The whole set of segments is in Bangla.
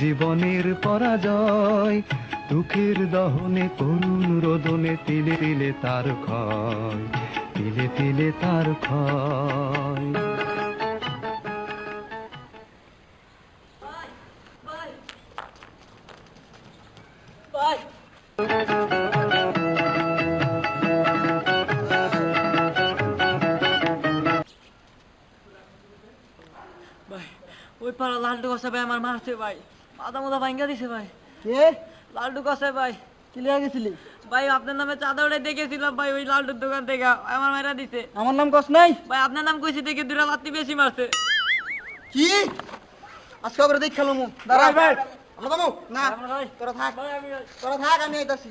জীবনের পরাজয়, দুঃখের দহনে করুণ রোদনে তিলে তিলে তার ক্ষয়, তিলে তিলে তার ক্ষয়। ওই পাড়া লালটু কষে ভাই আমার মারছে ভাই। মাথা মাথা ভাঙ্গা দিছে ভাই। কে? লালটু কষে ভাই। কিলিয়া গেছিলি? ভাই আপনার নামে চাঁদা উঠে দেখেছিলাম ভাই ওই লালটুর দোকান থেকে। আমার মেয়েরা দিছে। আমার নাম কস নাই? ভাই আপনার নাম কইছি দেখে দুটা লাত্তি বেশি মারছে। কি? আজকে করে দেখ খেলো মু দাঁড়া। ভাই আমরা যাব? না তোরা থাক। তোরা থাক আমি আইতাছি।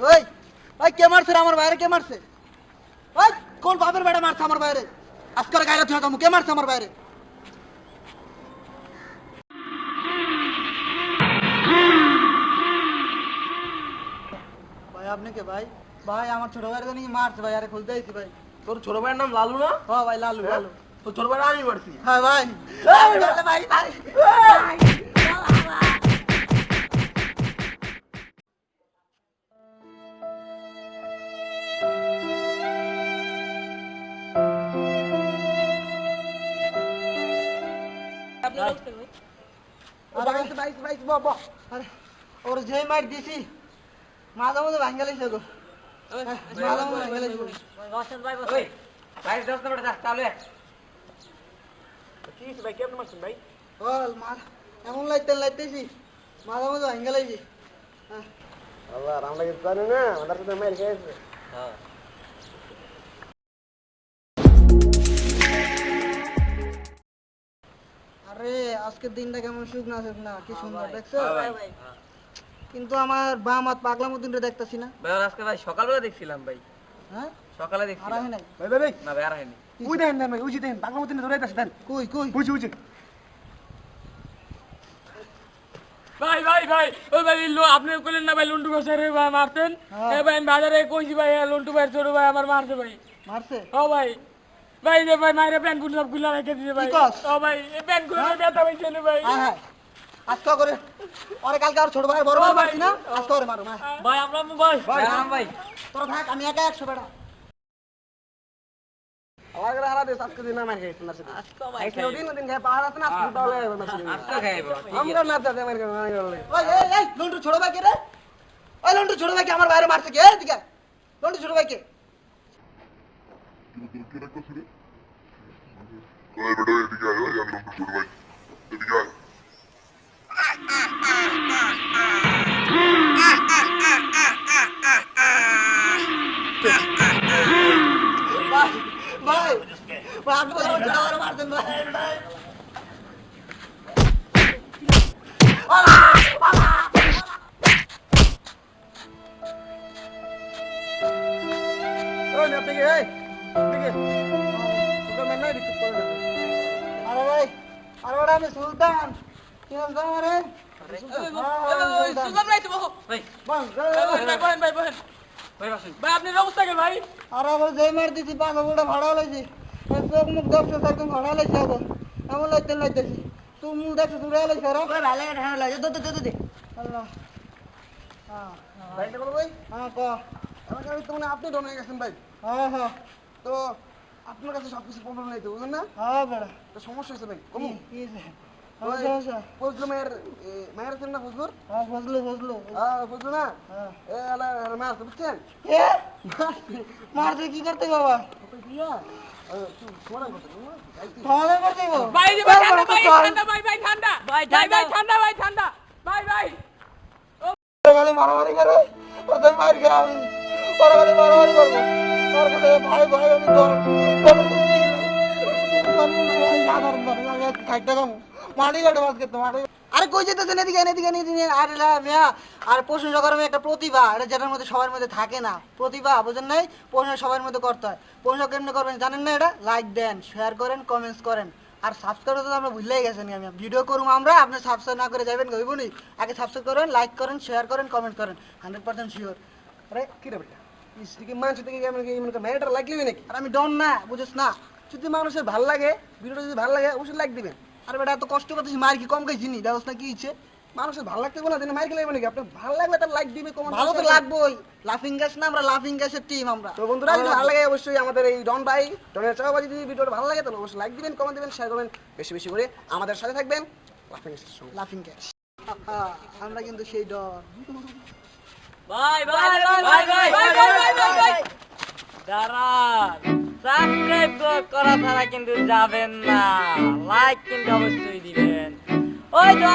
ওই ওই কে মারছে আমার বাইরে কে মারছে? ওই কোন বাপের বেড়া মারছে আমার বাইরে আজকের গায়ে তুই কামু কে মারছে আমার বাইরে? ভাই আপনি কে ভাই? ভাই আমার ছোট ভাইরে জানি কি মারছে ভাই আরে খুলতে আইছি ভাই। তোর ছোট ভাইয়ের নাম লালু না? হ্যাঁ ভাই লালু লালু। তোর ছোট ভাই আমি মারছি। হ্যাঁ ভাই। ভাই ভাই। ভাই ভাই বাবা আরে ওর যেই মার দিছি মাথা মধ্যে ভাঙ্গা লাইছে গো মাথা মধ্যে ভাঙ্গা লাইছে বসেন ভাই বসেন। ভাই দশ নম্বরে যা চালু কি ভাই কেমন মারছেন ভাই? বল মার এমন লাইতে লাইতেছি মাথা মধ্যে ভাঙ্গা লাইছে হ্যাঁ। আল্লাহ রাম লাগে জানে না? আমাদের তো মেরে গেছে আরে আজকের দিনটা কেমন সুখ না সুখ না কি সুন্দর দেখছ? ভাই ভাই কিন্তু আমার বাম হাত পাগলা মতিনটা দেখতাছি না। ভাই আজকে ভাই সকালবেলা দেখছিলাম ভাই। হ্যাঁ? সকালে আর দেখছিলাম। ভাই ভাই ভাই। না ভাই আর হয়নি উই দেন দেন ভাই উজি দেন বাংলা মতন ধরে যাচ্ছে দেন। কই কই? বুঝি বুঝি ভাই ভাই ভাই ওই ভাই লো আপনি কইলেন না ভাই লন্টু গোসাই ভাই মারতেন? হ্যাঁ। এ ভাই আমি বাজারে কইছি ভাই লন্টু ভাই ছোট ভাই আমার মারছে ভাই। মারছে? ও ভাই। ভাই রে ভাই মায়ের প্যান্টগুলো সবগুলা রেখে দিছে ভাই? ও ভাই এই প্যান্টগুলো ব্যথা হইছে না ভাই। হ্যাঁ হ্যাঁ। আজকে করে? ওরে কালকে আর ছোট ভাই বড় ভাই মারছি না? আজকে করে মারো মার ভাই আমরা ভাই ভাই ভাই। তোরা থাক আমি একা একশো বেড়া। আমার হারা দেশ আজকে দিন আমার গেছে না সেটা আজকে দিন। দিন গায়ে পাহাড় আছে না আজকে তাহলে আজকে খাইবো আমরা না যাতে আমার গায়ে ওই এই এই ছোট ভাই কে রে? ওই লন্টু ছোট ভাই কে? আমার বাইরে মারছে কে? এদিকে। ছোট ভাই কে? ভাই আমি লন্ডন ছোট ভাই এদিকে আয় ভাই ভাই ভাই আপনি তো আমার ছোট ভাইরে মারছেন ভাই ওই না থেকে এই দিকে তোকে মেন নাই দিতে করে আরে ভাই আরে ওটা আমি সুলতান কি বলতো আমারে সুজন ভাই। তো ভাই বল ভাই বহেন ভাই বহেন ভাই বসেন। ভাই আপনার অবস্থা কে ভাই? আরে ভাই ভাই আপনি ডনে গেছেন ভাই। হ্যাঁ হ্যাঁ। তো আপনার কাছে সব কিছু প্রবলেম নাই তো বুঝলেন না? হ্যাঁ বেড়া। তো সমস্যা হয়েছে ভাই কমু। ফজলু মায়ের এ, মায়ের আছেন না ফজলুর? হ্যাঁ বুঝলো বুঝলো হ্যাঁ ফজলু না? হ্যাঁ। বুঝছেন? মারতে কি করতে বাবা? মারামারি করে মারামারি করব। প্রতিভা বুঝেন সবার মধ্যে করতে হয়। করবেন জানেন না এটা? লাইক দেন শেয়ার করেন কমেন্টস করেন। আর তো আমরা ভুলেই আমি। ভিডিও করুম আমরা, আপনি সাবস্ক্রাইব না করে যাবেন কইব নি। আগে সাবস্ক্রাইব করেন লাইক করেন শেয়ার করেন কমেন্ট করেন। হান্ড্রেড পার্সেন্ট শিওর আরে, কি রে বেটা? স্ত্রীকে মানুষ থেকে কেমন কি মনে মেয়েটা লাইক দিবি নাকি? আর আমি ডন না বুঝিস না। যদি মানুষের ভালো লাগে ভিডিওটা যদি ভালো লাগে অবশ্যই লাইক দিবেন। আরে বেটা এত কষ্ট করতেছি মার কি কম খাইছি নি? দেখোস না কি ইচ্ছে মানুষের ভালো লাগতে বলে দিন মাইক লাগবে নাকি? আপনার ভালো লাগবে তার লাইক দিবে কমেন্ট ভালো তো লাগবেই। লাফিং গ্যাস না আমরা লাফিং গ্যাসের টিম আমরা। তো বন্ধুরা যদি ভালো লাগে অবশ্যই আমাদের এই ডন ভাই ডনের চাওয়াবাজি যদি ভিডিওটা ভালো লাগে তাহলে অবশ্যই লাইক দিবেন কমেন্ট দিবেন শেয়ার করবেন বেশি বেশি করে আমাদের সাথে থাকবেন। লাফিং স্টার সঙ্গে লাফিং গ্যাস আমরা কিন্তু সেই ডর ভাই ভাই ভাই ভাই ভাই ভাই ভাই ভাই ভাই দাঁড়ান সাবস্ক্রাইব করা ছাড়া কিন্তু যাবেন না। লাইক কিন্তু অবশ্যই দিবেন। ওই তো